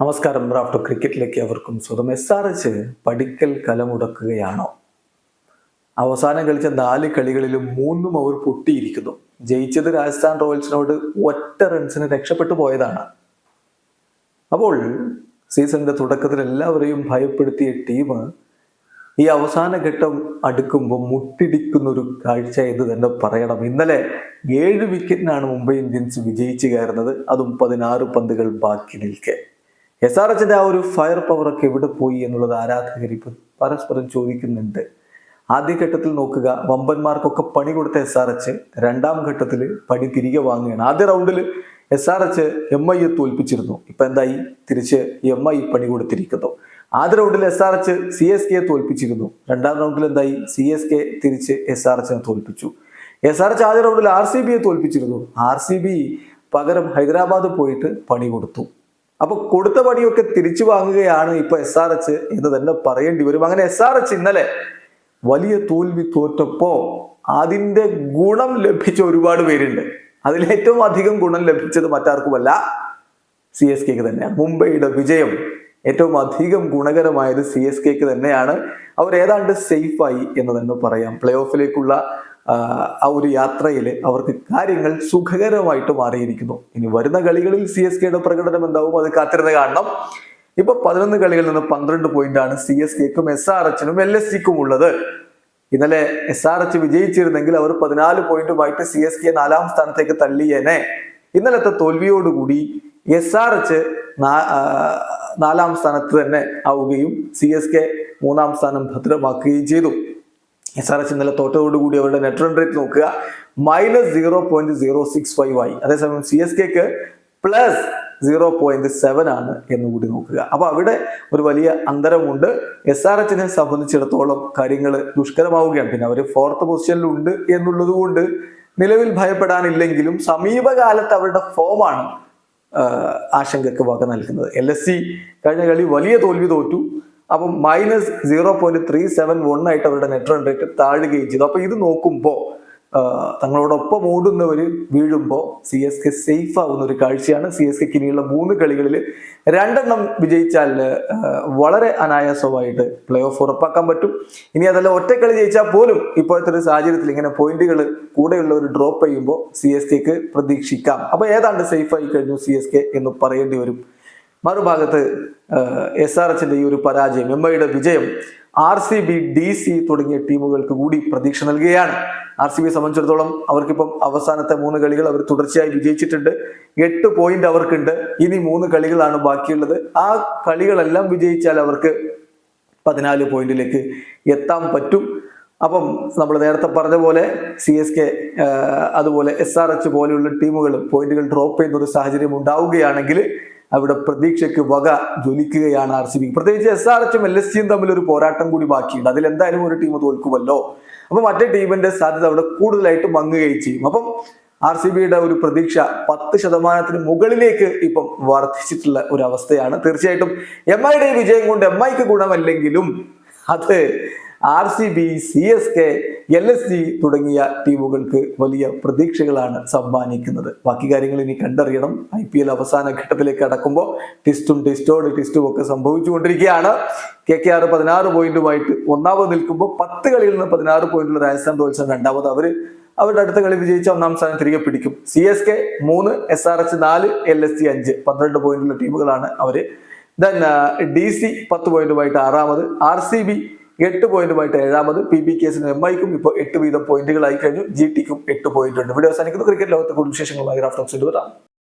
നമസ്കാരം. ഡ്രാഫ്റ്റ് ക്രിക്കറ്റിലേക്ക് അവർക്കും സ്വതം S R H പഠിക്കൽ കലമുടക്കുകയാണോ? അവസാനം കളിച്ച നാല് കളികളിലും മൂന്നും അവർ പൊട്ടിയിരിക്കുന്നു. ജയിച്ചത് രാജസ്ഥാൻ റോയൽസിനോട് ഒറ്റ റൺസിന് രക്ഷപ്പെട്ടു പോയതാണ്. അപ്പോൾ സീസണിന്റെ തുടക്കത്തിൽ എല്ലാവരെയും ഭയപ്പെടുത്തിയ ടീം ഈ അവസാന ഘട്ടം അടുക്കുമ്പോൾ മുട്ടിടിക്കുന്ന ഒരു കാഴ്ച എന്ന് തന്നെ പറയണം. ഇന്നലെ ഏഴ് വിക്കറ്റിനാണ് മുംബൈ ഇന്ത്യൻസ് വിജയിച്ചു കയറുന്നത്. അതും പതിനാറ് പന്തുകൾ ബാക്കി നിൽക്കെ. എസ് ആർ എച്ചിന്റെ ആ ഒരു ഫയർ പവർ ഒക്കെ എവിടെ പോയി എന്നുള്ളത് ആരാധകർ ഇപ്പൊ പരസ്പരം ചോദിക്കുന്നുണ്ട്. ആദ്യഘട്ടത്തിൽ നോക്കുക വമ്പന്മാർക്കൊക്കെ പണി കൊടുത്ത എസ് ആർ എച്ച് രണ്ടാം ഘട്ടത്തിൽ പണി തിരികെ വാങ്ങുകയാണ്. ആദ്യ റൗണ്ടിൽ എസ് ആർ എച്ച് എം ഐയെ തോൽപ്പിച്ചിരുന്നു. ഇപ്പൊ എന്തായി? തിരിച്ച് എം ഐ പണി കൊടുത്തിരിക്കുന്നു. ആദ്യ റൗണ്ടിൽ S R H C S കെയെ തോൽപ്പിച്ചിരുന്നു. രണ്ടാം റൗണ്ടിൽ എന്തായി? സി എസ് കെ തിരിച്ച് എസ് ആർ എച്ചിനെ തോൽപ്പിച്ചു. എസ് ആർ എച്ച് ആദ്യ റൗണ്ടിൽ ആർ സി ബിയെ തോൽപ്പിച്ചിരുന്നു. ആർ സി ബി പകരം ഹൈദരാബാദ് പോയിട്ട് പണി കൊടുത്തു. അപ്പൊ കൊടുത്ത പടിയൊക്കെ തിരിച്ചു വാങ്ങുകയാണ് ഇപ്പൊ എസ് ആർ എച്ച് എന്ന് തന്നെ പറയേണ്ടി വരും. അങ്ങനെ എസ് ആർ എച്ച് ഇന്നലെ വലിയ തോൽവി തോറ്റപ്പോ അതിന്റെ ഗുണം ലഭിച്ച ഒരുപാട് പേരുണ്ട്. അതിലേറ്റവും അധികം ഗുണം ലഭിച്ചത് മറ്റാർക്കുമല്ല സി എസ് കെക്ക് തന്നെയാണ്. മുംബൈയുടെ വിജയം ഏറ്റവും അധികം ഗുണകരമായത് സി എസ് കെക്ക് തന്നെയാണ്. അവർ ഏതാണ്ട് സേഫായി എന്ന് തന്നെ പറയാം. പ്ലേ ഓഫിലേക്കുള്ള ആ ഒരു യാത്രയിൽ അവർക്ക് കാര്യങ്ങൾ സുഖകരമായിട്ട് മാറിയിരിക്കുന്നു. ഇനി വരുന്ന കളികളിൽ സി എസ് കെയുടെ പ്രകടനം എന്താവും? അത് കാത്തിരുന്ന് കാണണം. ഇപ്പൊ പതിനൊന്ന് കളികളിൽ നിന്ന് പന്ത്രണ്ട് പോയിന്റ് ആണ് സി എസ് കെക്കും എസ് ആർ എച്ചിനും എൽ എസ് സിക്കും ഉള്ളത്. ഇന്നലെ എസ് ആർ എച്ച് വിജയിച്ചിരുന്നെങ്കിൽ അവർ പതിനാല് പോയിന്റുമായിട്ട് സി എസ് കെ നാലാം സ്ഥാനത്തേക്ക് തള്ളിയേനെ. ഇന്നലത്തെ തോൽവിയോടുകൂടി എസ് ആർ എച്ച് നാലാം സ്ഥാനത്ത് തന്നെ ആവുകയും സി എസ് കെ മൂന്നാം സ്ഥാനം ഭദ്രമാക്കുകയും ചെയ്തു. എസ് ആർ എച്ച് ഇന്നലെ തോറ്റതോടുകൂടി അവരുടെ നെറ്റ് റൺ റേറ്റ് നോക്കുക. Minus zero point zero six five ആയി. അതേസമയം സി എസ് കെക്ക് പ്ലസ് സീറോ പോയിന്റ് സെവൻ ആണ് എന്ന് കൂടി നോക്കുക. അപ്പൊ അവിടെ ഒരു വലിയ അന്തരമുണ്ട്. എസ് ആർ എച്ചിനെ സംബന്ധിച്ചിടത്തോളം കാര്യങ്ങൾ ദുഷ്കരമാവുകയാണ്. പിന്നെ അവർ ഫോർത്ത് പൊസിഷനിലുണ്ട് എന്നുള്ളത് കൊണ്ട് നിലവിൽ ഭയപ്പെടാനില്ലെങ്കിലും സമീപകാലത്ത് അവരുടെ ഫോമാണ് ആശങ്കക്ക് വക നൽകുന്നത്. എൽ എസ് സി കഴിഞ്ഞ കളി വലിയ തോൽവി തോറ്റു. അപ്പം minus zero point three seven one ആയിട്ട് അവരുടെ നെറ്റ് റൺ റേറ്റ് താഴുകയും ചെയ്തു. അപ്പൊ ഇത് നോക്കുമ്പോൾ തങ്ങളോടൊപ്പം ഓടുന്നവർ വീഴുമ്പോൾ സി എസ് കെ സേഫ് ആവുന്ന ഒരു കാഴ്ചയാണ്. സി എസ് കെക്ക് ഇനിയുള്ള മൂന്ന് കളികളിൽ രണ്ടെണ്ണം വിജയിച്ചാൽ വളരെ അനായാസമായിട്ട് പ്ലേ ഓഫ് ഉറപ്പാക്കാൻ പറ്റും. ഇനി അതല്ല ഒറ്റ കളി ജയിച്ചാൽ പോലും ഇപ്പോഴത്തെ ഒരു സാഹചര്യത്തിൽ ഇങ്ങനെ പോയിന്റുകൾ കൂടെയുള്ള ഒരു ഡ്രോപ്പ് ചെയ്യുമ്പോൾ സി എസ് കെക്ക് പ്രതീക്ഷിക്കാം. അപ്പോൾ ഏതാണ്ട് സേഫ് ആയി കഴിഞ്ഞു സി എസ് കെ എന്ന് പറയേണ്ടി വരും. മറുഭാഗത്ത് എസ് ആർ എച്ചിന്റെ ഈ ഒരു പരാജയം എം ഐയുടെ വിജയം R C B D C തുടങ്ങിയ ടീമുകൾക്ക് കൂടി പ്രതീക്ഷ നൽകുകയാണ്. ആർ സി ബി സംബന്ധിച്ചിടത്തോളം അവർക്കിപ്പം അവസാനത്തെ മൂന്ന് കളികൾ അവർ തുടർച്ചയായി വിജയിച്ചിട്ടുണ്ട്. എട്ട് പോയിന്റ് അവർക്കുണ്ട്. ഇനി മൂന്ന് കളികളാണ് ബാക്കിയുള്ളത്. ആ കളികളെല്ലാം വിജയിച്ചാൽ അവർക്ക് പതിനാല് പോയിന്റിലേക്ക് എത്താൻ പറ്റും. അപ്പം നമ്മൾ നേരത്തെ പറഞ്ഞ പോലെ സി എസ് കെ അതുപോലെ എസ് ആർ എച്ച് പോലെയുള്ള ടീമുകൾ പോയിന്റുകൾ ഡ്രോപ്പ് ചെയ്യുന്ന ഒരു സാഹചര്യം ഉണ്ടാവുകയാണെങ്കിൽ അവിടെ പ്രതീക്ഷയ്ക്ക് വക ജ്വലിക്കുകയാണ് ആർ സി ബി. പ്രത്യേകിച്ച് എസ് ആർ എച്ചും എൽ എസ് സിയും തമ്മിൽ ഒരു പോരാട്ടം കൂടി ബാക്കിയുണ്ട്. അതിൽ എന്തായാലും ഒരു ടീം തോൽക്കുമല്ലോ. അപ്പൊ മറ്റേ ടീമിന്റെ സാധ്യത അവിടെ കൂടുതലായിട്ട് മങ്ങുകയും ചെയ്യും. അപ്പം ആർ സി ബിയുടെ ഒരു പ്രതീക്ഷ പത്ത് ശതമാനത്തിന് മുകളിലേക്ക് ഇപ്പം വർദ്ധിച്ചിട്ടുള്ള ഒരു അവസ്ഥയാണ്. തീർച്ചയായിട്ടും എം ഐയുടെ വിജയം കൊണ്ട് എം ഐക്ക് ഗുണമല്ലെങ്കിലും അത് R C B C S K L S G തുടങ്ങിയ ടീമുകൾക്ക് വലിയ പ്രതീക്ഷകളാണ് സമ്മാനിക്കുന്നത്. ബാക്കി കാര്യങ്ങൾ ഇനി കണ്ടറിയണം. ഐ പി എൽ അവസാന ഘട്ടത്തിലേക്ക് കടക്കുമ്പോൾ ടെസ്റ്റും ടെസ്റ്റോട് ടിസ്റ്റും ഒക്കെ സംഭവിച്ചുകൊണ്ടിരിക്കുകയാണ്. കെ കെ ആർ പതിനാറ് പോയിന്റുമായിട്ട് ഒന്നാമത് നിൽക്കുമ്പോൾ പത്ത് കളിയിൽ നിന്ന് പതിനാറ് പോയിന്റുള്ള രാജസ്ഥാൻ റോയൽസ് രണ്ടാമത്. അവർ അവരുടെ അടുത്ത കളി വിജയിച്ച ഒന്നാം സ്ഥാനം തിരികെ പിടിക്കും. സി എസ് കെ മൂന്ന് എസ് ആർ എച്ച് നാല് എൽ എസ് സി അഞ്ച്. പന്ത്രണ്ട് പോയിന്റുള്ള ടീമുകളാണ് അവർ. ദെൻ ഡി സി പത്ത് പോയിന്റുമായിട്ട് ആറാമത്. ആർ സി ബി എട്ട് പോയിന്റുമായിട്ട് ഏഴാമത് പി ബി കേസിന് എം ഐക്കും ഇപ്പോൾ എട്ട് വീതം പോയിന്റുകളായി കഴിഞ്ഞു. ജി ടിക്കും എട്ട് പോയിന്റ് ഉണ്ട് ഇവിടെ അവസാനിക്കുന്നു. ക്രിക്കറ്റ് ലോകത്തെ കൂടുതൽ വിശേഷങ്ങളുമായി റാഫ്റ്റോക്സിൽ വരാം.